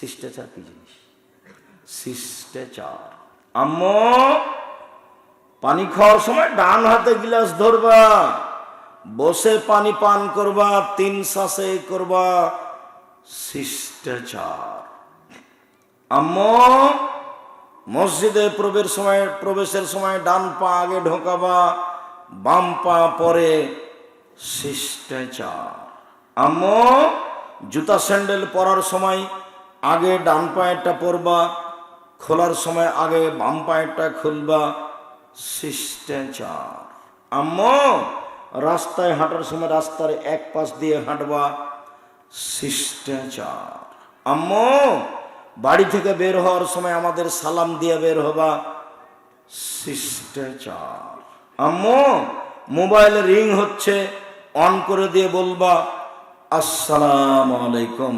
শিষ্টাচার কি জিনিস? শিষ্টাচার। আম্মু, পানি খাওয়ার সময় ডান হাতে গিলাস ধরবা, বসে পানি পান করবা, তিন শ্বাসে করবা। শিষ্টাচার। আম্মু, মসজিদে প্রবেশ সময়, প্রবেশের সময় ডান পা আগে ঢোকাবা, বাম পা পরে শিষ্টাচার। আম্মু, জুতা স্যান্ডেল পরার সময় আগে ডান পায়েরটা পরবা, খোলার সময় আগে বাম পায়েরটা খুলবা, শিষ্টাচার। আম্মু, রাস্তায় হাঁটার সময় রাস্তার এক পাশ দিয়ে হাঁটবা, শিষ্টাচার। আম্মু, বাড়ি থেকে বের হওয়ার সময় আমাদের সালাম দিয়ে বের হবা, শিষ্টাচার। আম্মু, মোবাইল রিং হচ্ছে, অন করে দিয়ে বলবা, আসসালাম আলাইকুম।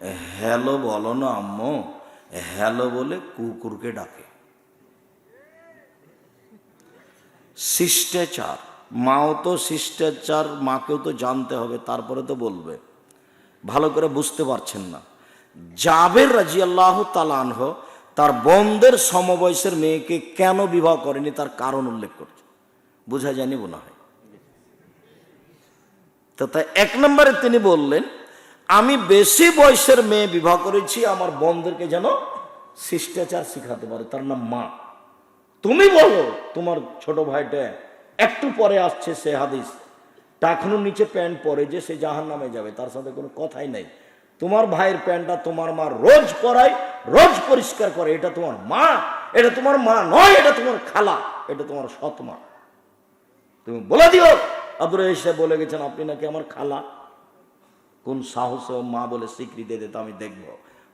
হ্যালো বলো না আম্মু, হ্যালো বলে কুকুরকে ডাকে। শিষ্টাচার, মাও তো শিষ্টাচার, মাকেও তো জানতে হবে, তারপরে তো বলবে। ভালো করে বুঝতে পারছেন না। জাবের রাজি আল্লাহ তালানহ তার বন্ধের সমবয়সের মেয়েকে কেন বিবাহ করেনি তার কারণ উল্লেখ করছে। বোঝা জানি মনে হয়। তো তাই এক নম্বরে তিনি বললেন আমি বেশি বয়সের মেয়ে বিবাহ করেছি, আমার বোনদেরকে যেন শিষ্টাচার শিখাতে পারে। তার নাম মা। তুমি বলো, তোমার ছোট ভাইটা একটু পরে আসছে সে হাদিস। টাকনুর নিচে প্যান্ট পরে যে সে জাহান নামে যাবে, তার সাথে কোনো কথাই নাই। তোমার ভাইয়ের প্যান্টটা তোমার মা রোজ পরায়, রোজ পরিষ্কার করে। এটা তোমার মা, এটা তোমার মা নয়, এটা তোমার খালা, এটা তোমার সৎ মা। তুমি বলে দিও। আব্দুল বলে গেছেন, আপনি নাকি আমার খালা? কোন সাহসে মা বলে স্বীকৃতি দিতে আমি দেখব।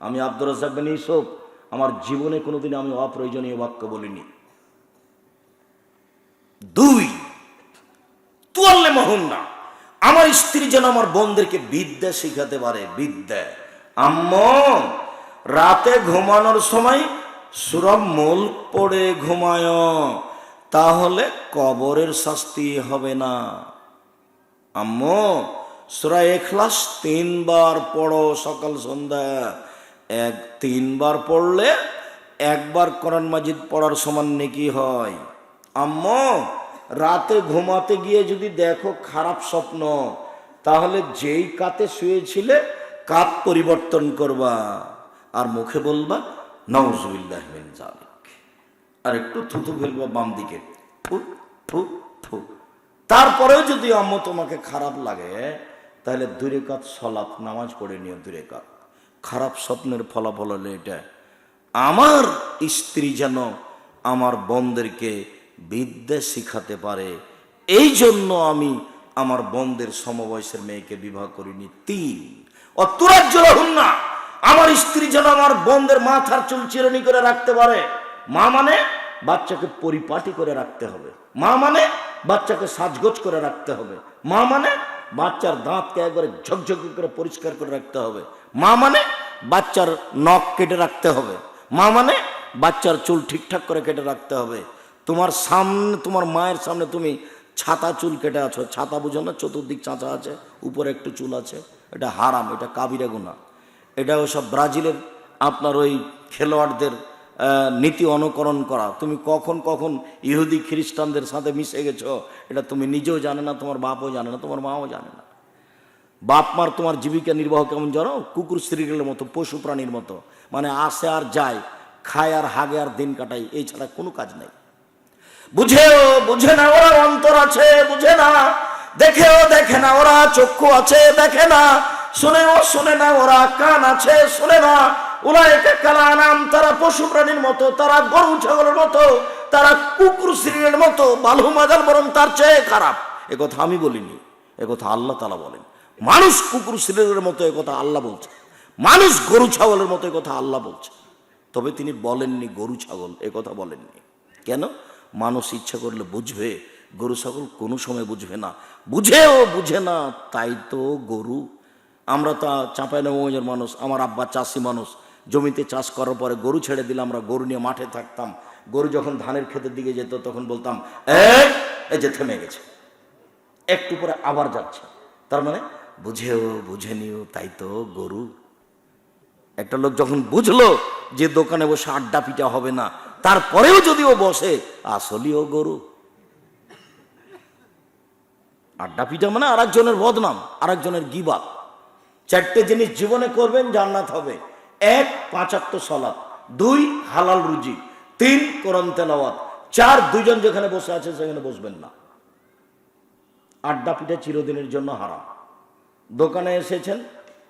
আমি আব্দুর রাজাক বিন ইউসুফ, আমার জীবনে কোনোদিন আমি অপ্রয়োজনীয় বাক্য বলিনি। দুই তুয়াল্লে মোহন না। আমার স্ত্রী যেন আমার বোনদেরকে বিদ্যা শিখাতে পারে, বিদ্যা। আম্ম, রাতে ঘুমানোর সময় সুরব মূল পড়ে ঘুমায়, তাহলে কবরের শাস্তি হবে না। আম্মু সুরা এখলাস তিনবার পড়ো সকাল, সন্ধ্যা। এক, তিনবার পড়লে একবার কোরআন মাজিদ পড়ার সমান নেকি হয়। আম্মু, রাতে ঘুমাতে গিয়ে যদি দেখো খারাপ স্বপ্ন, তাহলে যেই কাতে শুয়েছিলে কাত পরিবর্তন করবা। আর মুখে বলবা নওজুবিল্লাহ আর একটু থুতু ফেলবা বাম দিকে। ফু ফু তারপরেও যদি আম্মু তোমাকে খারাপ লাগে তাহলে দূরে কাত সলাপ, নামাজ পড়ে নিও দূরে কাত খারাপ স্বপ্নের ফলাফল হলো এটা। আমার স্ত্রী যেন আমার বোনদেরকে বিদ্যা শিখাতে পারে এই জন্য আমি আমার বোনদের সমবয়সের মেয়েকে বিবাহ করিনি। তিন অতুরাজ্য রাহুন না আমার স্ত্রী যেন আমার বোনদের মাথার চুল চিরনি করে রাখতে পারে। মা মানে বাচ্চাকে পরিপাটি করে রাখতে হবে। মা মানে বাচ্চাকে সাজগোজ করে রাখতে হবে। মা মানে বাচ্চার দাঁতকে একবারে ঝকঝকে করে পরিষ্কার করে রাখতে হবে। মা মানে বাচ্চার নখ কেটে রাখতে হবে। মা মানে বাচ্চার চুল ঠিকঠাক করে কেটে রাখতে হবে। তোমার সামনে, তোমার মায়ের সামনে তুমি ছাতা চুল কেটে আছো। ছাতা বুঝো না, চতুর্দিক চাঁচা আছে, উপরে একটু চুল আছে। এটা হারাম, এটা কাবিরা গুণা এটা ওসব ব্রাজিলের আপনার ওই খেলোয়াড়দের নীতি অনুকরণ করা। তুমি কখন কখন ইহুদি খ্রিস্টানদের সাথে মিশে গেছো, এটা তুমি নিজেও জানে না, তোমার বাপও জানে না, তোমার মাও জানে না। বাপ মার তোমার জীবিকা নির্বাহ কেমন জানো? কুকুর সিরিয়ালের মতো, পশু প্রাণীর মতো। মানে আসে আর যায়, খায় আর হাগে আর দিন কাটায়, এই ছাড়া কোনো কাজ নেই। বুঝেও, বুঝে না ওরা অন্তর আছে, বুঝে না। দেখেও দেখে না ওরা, চক্ষু আছে, দেখে না। শুনেও শুনে না ওরা, কান আছে, শুনে না। নাম তারা পশু প্রাণীর মতো, তারা গরু, ছাগলের মতো, তারা কুকুর, সিরিয়ালের মতো, বালু মাজাল বরং তার চেয়ে খারাপ। এ কথা আমি বলিনি, এ কথা আল্লাহ তালা বলেন। মানুষ কুকুর, সিরিয়ালের মতো, এ কথা আল্লাহ বলছে। মানুষ গরু, ছাগলের মতো, এ কথা আল্লাহ বলছে। তবে তিনি বলেননি গরু, ছাগল, এ কথা বলেননি। কেন? মানুষ ইচ্ছা করলে বুঝবে, গরু, ছাগল কোনো সময় বুঝবে না। বুঝেও বুঝে না, তাই তো গরু। আমরা তা চাঁপাই নবগঞ্জের মানুষ, আমার আব্বা চাষি মানুষ জমিতে চাষ করার পরে গরু ছেড়ে দিলে আমরা গরু নিয়ে মাঠে থাকতাম। গরু যখন ধানের ক্ষেতের দিকে যেত, তখন বলতাম যে থেমে গেছে। একটু পরে আবার যাচ্ছে। তার মানে বুঝেও, বুঝে নিও, তাই তো গরু। একটা লোক যখন বুঝলো যে দোকানে বসে আড্ডা পিটা হবে না, তারপরেও যদি ও বসে, আসলেই ও গরু। আড্ডা পিটা মানে আরেকজনের বদনাম, আরেকজনের গিবাত চারটে জিনিস জীবনে করবেন, জান্নাত হবে। এক, পাঁচাত্তর সলাপ দুই, হালাল রুজি, তিন, কোরআন তেলাওয়াত, চার দুজন যেখানে বসে আছে সেখানে বসবেন না। আড্ডা পিঠা চিরদিনের জন্য হারাম। দোকানে এসেছেন,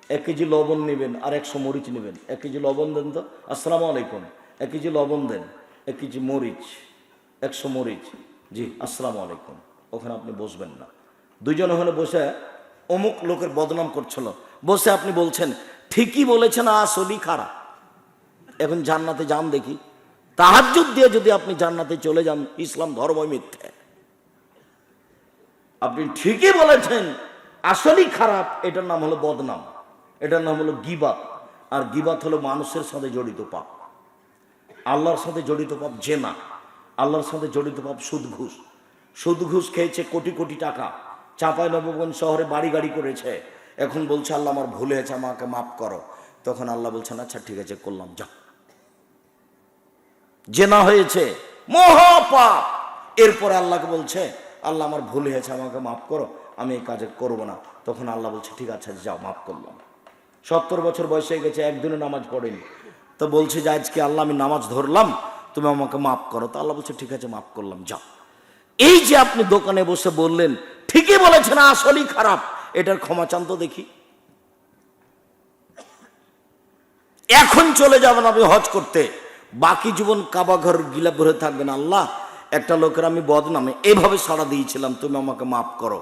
এক কেজি লবণ নেবেন, আর একশো মরিচ নেবেন। এক কেজি লবণ দেন তো? আসসালামু আলাইকুম। এক কেজি লবণ দেন, এক কেজি মরিচ, একশো মরিচ। জি, আসসালামু আলাইকুম। ওখানে আপনি বসবেন না। দুজন ওখানে বসে অমুক লোকের বদনাম করছিল। বসে আপনি বলছেন ঠিকই বলেছেন আসলই খারাপ। এখন জান্নাতে যান দেখি। তাহাজ্জুদ দিয়ে যদি আপনি জান্নাতে চলে যান, ইসলাম ধর্ম মিথ্যে। আপনি ঠিকই বলেছেন, আসলেই খারাপ, এটার নাম হলো বদনাম। এটার নাম হলো গিবাত। আর গিবাত হলো মানুষের সাথে জড়িত পাপ। আল্লাহর সাথে জড়িত পাপ জেনা। আল্লাহর সাথে জড়িত পাপ সুদ ঘুষ সুদ ঘুষ খেয়েছে কোটি কোটি টাকা। চাঁপাই নবগঞ্জ শহরে বাড়ি গাড়ি করেছে। এখন বলছে, আল্লাহ আমার ভুল হয়েছে, আমাকে মাফ করো। তখন আল্লাহ বলছেন আচ্ছা ঠিক আছে, করলাম যা জেনা হয়েছে, মহাপাপ! এরপরে আল্লাহকে বলছে, আল্লাহ আমার ভুল হয়েছে, আমাকে মাফ করো, আমি এই কাজে করব না। তখন আল্লাহ বলছে, ঠিক আছে, যাও, মাফ করলাম। সত্তর বছর বয়স হয়ে গেছে, একদিনও নামাজ পড়েনি। তো বলছে যে, আজকে আল্লাহ, আমি নামাজ ধরলাম, তুমি আমাকে মাফ করো। তো আল্লাহ বলছে, ঠিক আছে, মাফ করলাম, যাও। এই যে আপনি দোকানে বসে বললেন, ঠিকই বলেছেন, আসলেই খারাপ। এটার ক্ষমা চান তো দেখি। এখন চলে যাবেন আপনি হজ করতে। বাকি জীবন কাবা ঘর গিলা ভরে থাকবেন আল্লাহ, একটা লোকের আমি বদনামে এভাবে সাড়া দিয়েছিলাম, তুমি আমাকে মাফ করো।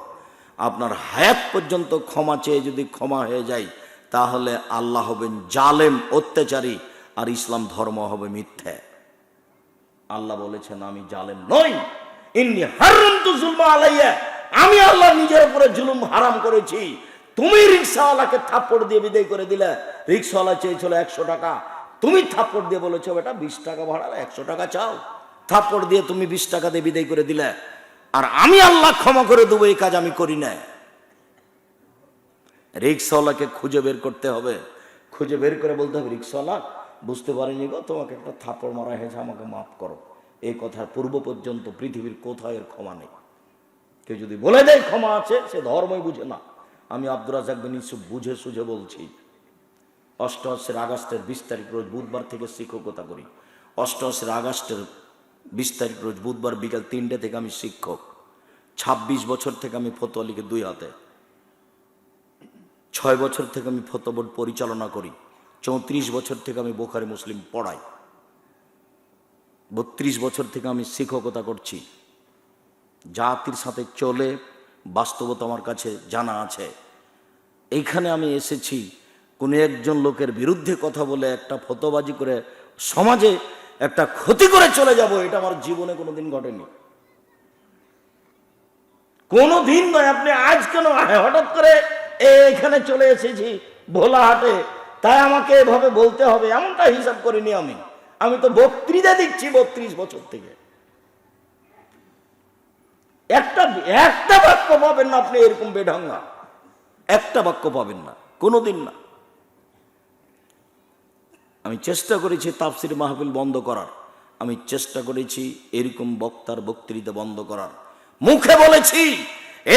আপনার হায়াত পর্যন্ত ক্ষমা চেয়ে যদি ক্ষমা হয়ে যায়, তাহলে আল্লাহ হবেন জালেম, অত্যাচারী, আর ইসলাম ধর্ম হবে মিথ্যে। আল্লাহ বলেছেন, আমি জালেম নই। ইন্নি হারাম তো জুলমা আলাইয়া। আমি আল্লাহ নিজের উপরে জুলুম হারাম করেছি। তুমি রিক্সাওয়ালাকে থাপ্পড় দিয়ে বিদায় করে দিলে। রিক্সাওয়ালা চেয়েছিল একশো টাকা। তুমি থাপ্পড় দিয়ে বলেছ, বেটা, বিশ টাকা ভাড়া, একশো টাকা চাও। থাপ্পড় দিয়ে তুমি বিশ টাকা দিয়ে বিদায় করে দিলে। আর আমি আল্লাহ ক্ষমা করে দেবো, এই কাজ আমি করি না রিক্সাওয়ালাকে খুঁজে বের করতে হবে। খুঁজে বের করে বলতে হবে, রিক্সাওয়ালা, বুঝতে পারিনি গো, তোমাকে একটা থাপ্পড় মারা হয়েছে, আমাকে মাফ করো। এই কথার পূর্ব পর্যন্ত পৃথিবীর কোথাও এর ক্ষমা নেই। কেউ যদি বলে দেয় ক্ষমা আছে, সে ধর্মই বুঝে। না, আমি আব্দুর রাজাক বিন ইউসুফ বুঝে সুঝে বলছি, অষ্টআশির আগস্টের বিশ তারিখ রোজ বুধবার থেকে শিক্ষকতা করি। অষ্টআশির আগস্টের বিশ তারিখ রোজ বুধবার বিকাল তিনটে থেকে আমি শিক্ষক। ২৬ বছর থেকে আমি ফতোয়ালিকে দুই হাতে। ছয় বছর থেকে আমি ফতোবোর্ড পরিচালনা করি। চৌত্রিশ বছর থেকে আমি বোখারি মুসলিম পড়াই। বত্রিশ বছর থেকে আমি শিক্ষকতা করছি। জাতির সাথে চলে বাস্তবতা আমার কাছে জানা আছে। এইখানে আমি এসেছি কোনো একজন লোকের বিরুদ্ধে কথা বলে একটা ফতোবাজি করে সমাজে একটা ক্ষতি করে চলে যাব, এটা আমার জীবনে কোনোদিন ঘটেনি। কোনো দিন নয়, আপনি আজ কেন হঠাৎ করে এখানে চলে এসেছি ভোলা হাটে তাই আমাকে এভাবে বলতে হবে, এমনটা হিসাব করিনি আমি। আমি তো বক্তৃতা দিচ্ছি বত্রিশ বছর থেকে। একটা একটা বাক্য পাবেন না আপনি এরকম বেঢঙ্গা একটা বাক্য পাবেন না, কোনোদিন না। আমি চেষ্টা করেছি তাফসির মাহফিল বন্ধ করার। আমি চেষ্টা করেছি এরকম বক্তার বক্তৃতা বন্ধ করার। মুখে বলেছি,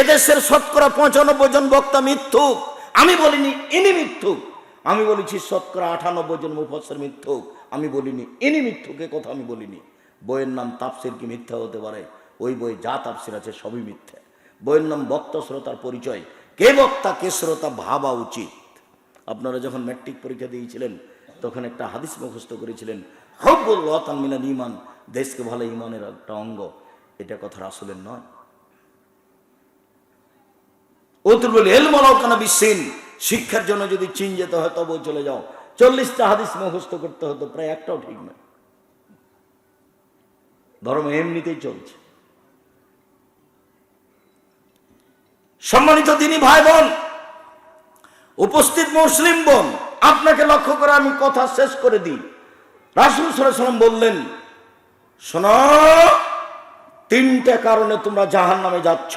এদেশের শতকরা পঁচানব্বই জন বক্তা মিথ্যুক। আমি বলিনি, ইনি মিথ্যুক। আমি বলেছি, শতকরা আটানব্বই জন মুফসর মিথ্যুক। আমি বলিনি, ইনি মিথ্যুকে কথা আমি বলিনি। বইয়ের নাম তাপসির কি মিথ্যা হতে পারে? ওই বই যা তাপসির আছে সবই মিথ্যে। বইয়ের নাম বক্তা শ্রোতার পরিচয়। কে বক্তা, কে শ্রোতা, ভাবা উচিত। আপনারা যখন ম্যাট্রিক পরীক্ষা দিয়েছিলেন, তখন একটা হাদিস মুখস্থ করেছিলেন, হব্বুল ওয়াতান মিনাল ইমান দেশকে ভালো ইমানের একটা অঙ্গ। এটা কথা আসলের নয়। শিক্ষার জন্য যদি চীন যেতে হয়, তবুও চলে যাও। চল্লিশটা হাদিস মুখস্থ করতে হতো, প্রায় একটাও ঠিক নয়। ধর্ম এমনিতেই চলছে। সম্মানিত দিনী ভাই বোন, উপস্থিত মুসলিম বোন, আপনাকে লক্ষ্য করে আমি কথা শেষ করে দিই। রাসুল সাল্লাম বললেন, শোনো, তিনটে কারণে তোমরা জাহান নামে যাচ্ছ।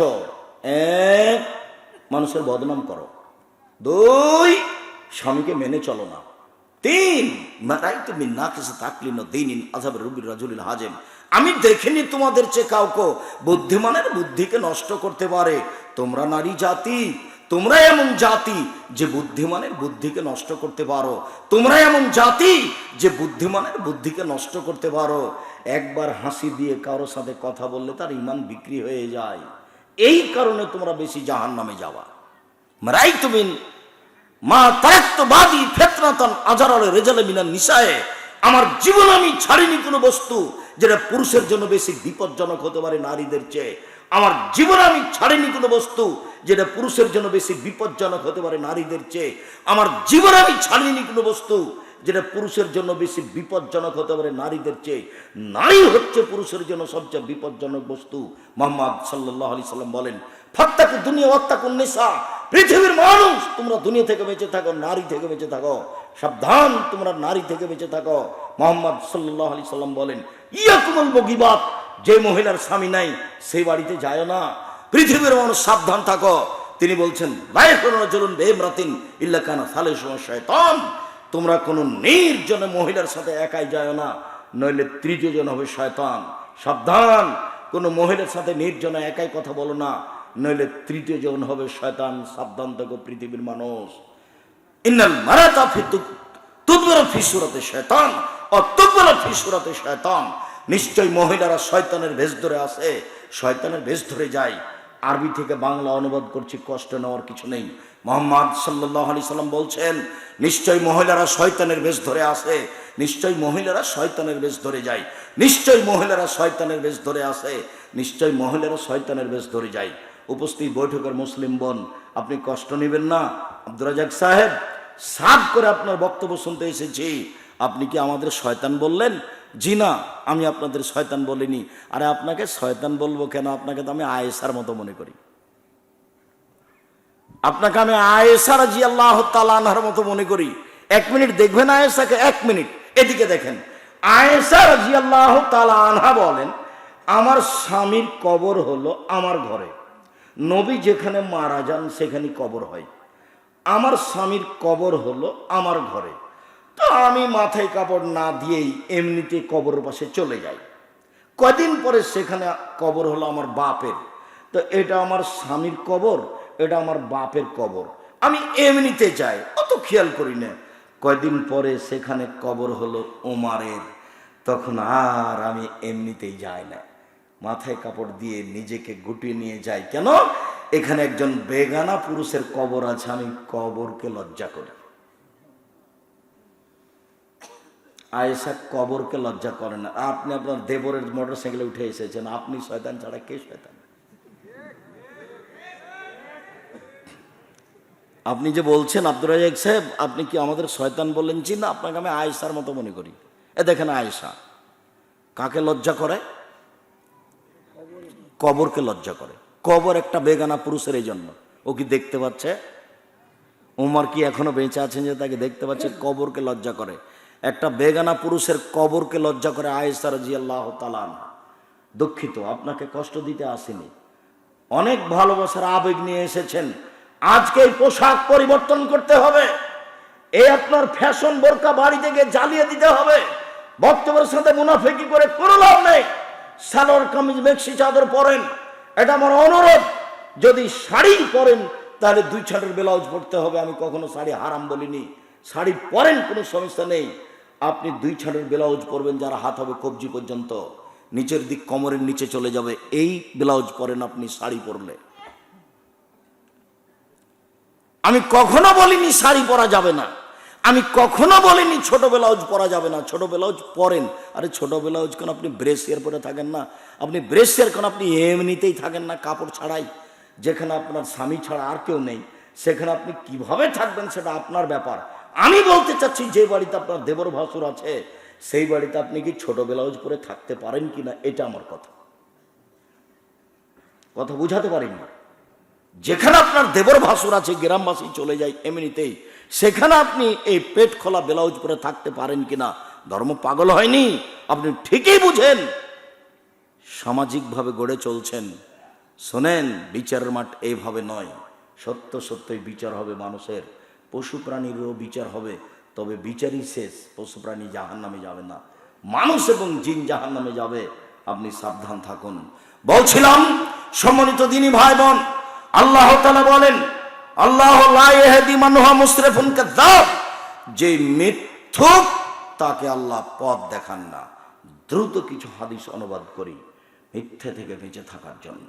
এক, মানুষের বদনাম করো। দুই, স্বামীকে মেনে চলো না। তিন মারাই তুমি না কিছু না দিন আজাব রবির রাজুলিল হাজেম। আমি দেখিনি তোমাদের চেয়ে কাউকে। বুদ্ধিমানের বুদ্ধিকে নষ্ট করতে পারে। তোমরা নারী জাতি, তোমরা এমন জাতি যে বুদ্ধিমানের বুদ্ধিকে নষ্ট করতে পারো। তোমরা এমন জাতি যে বুদ্ধিমানের বুদ্ধিকে নষ্ট করতে পারো। একবার হাসি দিয়ে কারোর সাথে কথা বললে তার ইমান বিক্রি হয়ে যায়। এই কারণে তোমরা বেশি জাহান নামে যাওয়া মারাই তুমি মা তারাক্তবাদী ফেতনাতন আজারালে রেজালে মিনার নিশায় আমার জীবন আমি ছাড়িনি কোনো বস্তু যেটা পুরুষের জন্য বেশি বিপজ্জনক হতে পারে নারীদের চেয়ে। আমার জীবন আমি ছাড়িনি কোনো বস্তু যেটা পুরুষের জন্য বেশি বিপজ্জনক হতে পারে নারীদের চেয়ে। আমার জীবন আমি ছাড়িনি কোনো বস্তু যেটা পুরুষের জন্য বেশি বিপজ্জনক হতে পারে নারীদের চেয়ে। নারী হচ্ছে পুরুষের জন্য সবচেয়ে বিপজ্জনক বস্তু। মোহাম্মদ সাল্লাহ আলি সাল্লাম বলেন, ফাত্তাকু দুনিয়া অত্তাকুন নেশা পৃথিবীর মানুষ, তোমরা দুনিয়া থেকে বেঁচে থাকো, নারী থেকে বেঁচে থাকো। সাবধান, তোমরা নারী থেকে বেঁচে থাকো। মোহাম্মদ সাল্লাহ আলি সাল্লাম বলেন, ইয়াকুমল বগিবাত, যে মহিলার স্বামী নাই সেই বাড়িতে যায় না। পৃথিবীর মানুষ সাবধান থাকো। তিনি বলছেন চলুন বেমরাতিন ইল্লা কানা শয়তান তোমরা কোনো নির্জনে মহিলার সাথে একাই যায় না, নইলে তৃতীয় জন হবে শয়তান। সাবধান, কোনো মহিলার সাথে নির্জনে একাই কথা বলো না, নইলে তৃতীয় জন হবে শয়তান। সাবধান থাকো, পৃথিবীর মানুষ। ইন্নাল মারাতা ফিতু তুদবের ফিসুরাতে শয়তান অত্যবেলা ফিসুরাতে শয়তান নিশ্চয় মহিলারা শয়তানের ভেষ ধরে আসে শয়তানের ভেষ ধরে যায়। আরবি থেকে বাংলা অনুবাদ করছি, কষ্ট নেওয়ার কিছু নেই। মোহাম্মদ সাল্লাহ আলি সাল্লাম বলছেন, নিশ্চয় মহিলারা শয়তানের বেশ ধরে আসে নিশ্চয় মহিলারা শয়তানের বেশ ধরে যায়। নিশ্চয় মহিলারা শয়তানের বেশ ধরে আসে নিশ্চয় মহিলারা শয়তানের বেশ ধরে যায়। উপস্থিত বৈঠকের মুসলিম বোন, আপনি কষ্ট নেবেন না? আব্দুর রাজাক সাহেব সাফ করে আপনার বক্তব্য শুনতে এসেছি। আপনি কি আমাদের শয়তান বললেন? জি না, আমি আপনাদের শয়তান বলিনি। আরে আপনাকে শয়তান বলব কেন? আপনাকে তো আমি আয়েসার মতো মনে করি। আপনাকে আমি আয়েসা রাজি আল্লাহ তালানহার মতো মনে করি। এক মিনিট দেখবেন আয়েসাকে এক মিনিট। এদিকে দেখেন। আয়েসা রাজি আল্লাহ তালানহা বলেন, আমার স্বামীর কবর হলো আমার ঘরে। নবী যেখানে মারা যান সেখানে কবর হয়। আমার স্বামীর কবর হলো আমার ঘরে। তো আমি মাথায় কাপড় না দিয়েই এমনিতে কবর পাশে চলে যাই। কদিন পরে সেখানে কবর হলো আমার বাপের। তো এটা আমার স্বামীর কবর, এটা আমার বাপের কবর। আমি এমনিতে যাই, অত খেয়াল করি না। কয়দিন পরে সেখানে কবর হলো ওমারের তখন আর আমি এমনিতেই যাই না। মাথায় কাপড় দিয়ে নিজেকে গুটিয়ে নিয়ে যাই। কেন? এখানে একজন বেগানা পুরুষের কবর আছে, আমি কবরকে লজ্জা করি। আয়েশা কবরকে লজ্জা করেন না। আপনি আপনার দেবরের মোটর সাইকেলে উঠে এসেছেন, আপনি শয়তান ছাড়া কে শয়তান? আপনি যে বলছেন, আব্দুর রাজাক সাহেব, আপনি কি আমাদের শয়তান বললেন? জি না, আপনাকে আমি আয়েশার মতো মনে করি। এ দেখেন আয়েশা, কাকে লজ্জা করে? কবরকে লজ্জা করে। কবর একটা বেগানা পুরুষের এই জন্য ও কি দেখতে পাচ্ছে? উমার কি এখনও বেঁচে আছেন যে তাকে দেখতে পাচ্ছে? কবরকে লজ্জা করে। একটা বেগানা পুরুষের কবরকে লজ্জা করে আয়েসা রাজি আল্লাহ তালান দুঃখিত, আপনাকে কষ্ট দিতে আসেনি। অনেক ভালোবাসার আবেগ নিয়ে এসেছেন। আজকে এই পোশাক পরিবর্তন করতে হবে। এই আপনার ফ্যাশন বোরকা বাড়ি থেকে জ্বালিয়ে দিতে হবে। বক্তব্যের সাথে মুনাফেকি করে কোনো লাভ নেই। সালোয়ার কামিজ মেক্সি চাদর পরেন। এটা আমার অনুরোধ। যদি শাড়ি পরেন, তাহলে দুই ছাড়ের ব্লাউজ পরতে হবে। আমি কখনো শাড়ি হারাম বলিনি। শাড়ি পরেন, কোনো সমস্যা নেই। আপনি দুই ছাড়ের ব্লাউজ পরবেন, যারা হাত হবে কবজি পর্যন্ত। নিচের দিক কোমরের নিচে চলে যাবে। এই ব্লাউজ পরেন আপনি শাড়ি পরলে। আমি কখনো বলিনি শাড়ি পরা যাবে না। আমি কখনো বলিনি ছোট ব্লাউজ পরা যাবে না, ছোট ব্লাউজ পরেন। আরে ছোট ব্লাউজ কেন আপনি ব্রেসিয়ার পরে থাকেন না? আপনি ব্রেসিয়ার কেন আপনি এমনিতেই থাকেন না কাপড় ছাড়াই? যেখানে আপনার স্বামী ছাড়া আর কেউ নেই, সেখানে আপনি কীভাবে থাকবেন সেটা আপনার ব্যাপার। আমি বলতে চাচ্ছি, যে বাড়িতে আপনার দেবর ভাসুর আছে, সেই বাড়িতে আপনি কি ছোট ব্লাউজ পরে থাকতে পারেন কিনা, এটা আমার কথা। কথা বুঝাতে পারেন। না যেখানে আপনার দেবর ভাসুর আছে, গ্রামবাসী চলে যায় এমনিতেই। সেখানে আপনি এই পেট খোলা ব্লাউজ পরে থাকতে পারেন কিনা? ধর্ম পাগল হয়নি? আপনি ঠিকই বুঝেন। সামাজিকভাবে গড়ে চলছেন। শোনেন, বিচারের মাঠ এইভাবে নয়। সত্য সত্যই বিচার হবে মানুষের। পশু প্রাণীরও বিচার হবে, তবে বিচারই শেষ। পশু প্রাণী জাহান নামে যাবে না। মানুষ এবং জিন জাহান নামে যাবে। আপনি সাবধান থাকুন। বলছিলাম, সম্মানিত দিনী ভাই বোন, আল্লাহ বলেন আল্লাহ মান হুয়া মুসরিফুন কাযাব যে মিথ্যুক, তাকে আল্লাহ পথ দেখান না। দ্রুত কিছু হাদিস অনুবাদ করি, মিথ্যে থেকে বেঁচে থাকার জন্য।